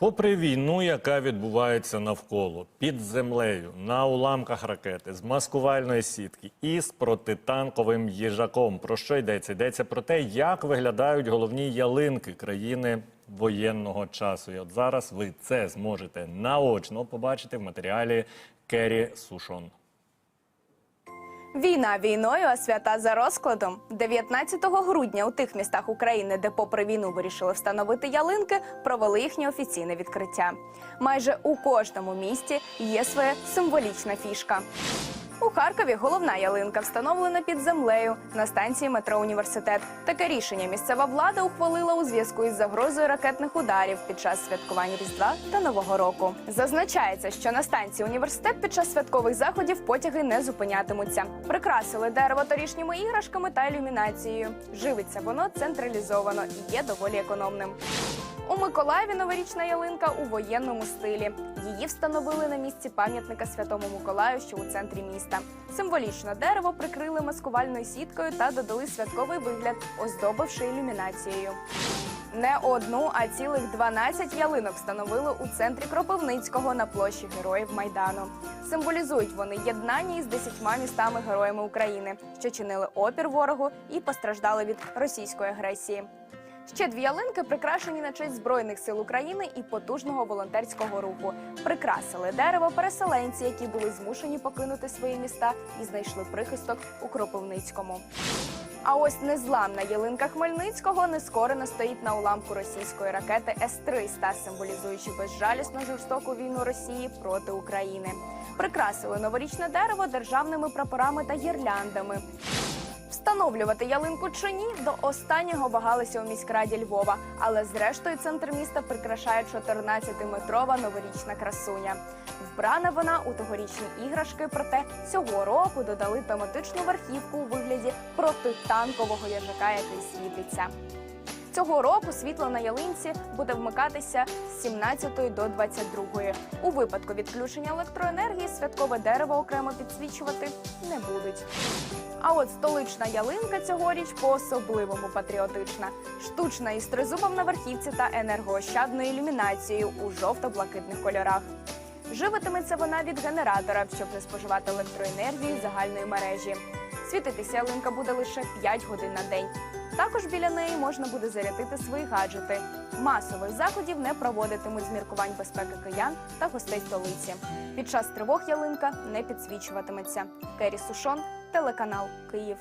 Попри війну, яка відбувається навколо під землею, на уламках ракети, з маскувальної сітки і з протитанковим їжаком, про що йдеться? Йдеться про те, як виглядають головні ялинки країни воєнного часу. І от зараз ви це зможете наочно побачити в матеріалі Керрі Сушон. Війна війною, а свята за розкладом. 19 грудня у тих містах України, де попри війну вирішили встановити ялинки, провели їхнє офіційне відкриття. Майже у кожному місті є своя символічна фішка. У Харкові головна ялинка встановлена під землею на станції метро Університет. Таке рішення місцева влада ухвалила у зв'язку із загрозою ракетних ударів під час святкування Різдва та Нового року. Зазначається, що на станції університет під час святкових заходів потяги не зупинятимуться. Прикрасили дерево торішніми іграшками та ілюмінацією. Живиться воно централізовано і є доволі економним. У Миколаєві новорічна ялинка у воєнному стилі. Її встановили на місці пам'ятника Святому Миколаю, що у центрі міста. Символічно дерево прикрили маскувальною сіткою та додали святковий вигляд, оздобивши ілюмінацією. Не одну, а цілих 12 ялинок встановили у центрі Кропивницького на площі Героїв Майдану. Символізують вони єднання із десятьма містами героями України, що чинили опір ворогу і постраждали від російської агресії. Ще дві ялинки прикрашені на честь збройних сил України і потужного волонтерського руху. Прикрасили дерево переселенці, які були змушені покинути свої міста і знайшли прихисток у Кропивницькому. А ось незламна ялинка Хмельницького нескорено стоїть на уламку російської ракети С-300, символізуючи безжалісну жорстоку війну Росії проти України. Прикрасили новорічне дерево державними прапорами та гірляндами. Встановлювати ялинку чи ні до останнього вагалися у міськраді Львова, але зрештою центр міста прикрашає 14-метрова новорічна красуня. Вбрана вона у тогорічні іграшки, проте цього року додали тематичну верхівку у вигляді протитанкового яжака, який світиться. Цього року світло на ялинці буде вмикатися з 17 до 22. У випадку відключення електроенергії святкове дерево окремо підсвічувати не будуть. А от столична ялинка цьогоріч по-особливому патріотична, штучна із тризубом на верхівці та енергоощадною ілюмінацією у жовто-блакитних кольорах. Живитиметься вона від генератора, щоб не споживати електроенергію загальної мережі. Світитися ялинка буде лише 5 годин на день. Також біля неї можна буде зарядити свої гаджети. Масових заходів не проводитимуть з міркувань безпеки киян та гостей столиці. Під час тривог ялинка не підсвічуватиметься. Кері Сушон, телеканал Київ.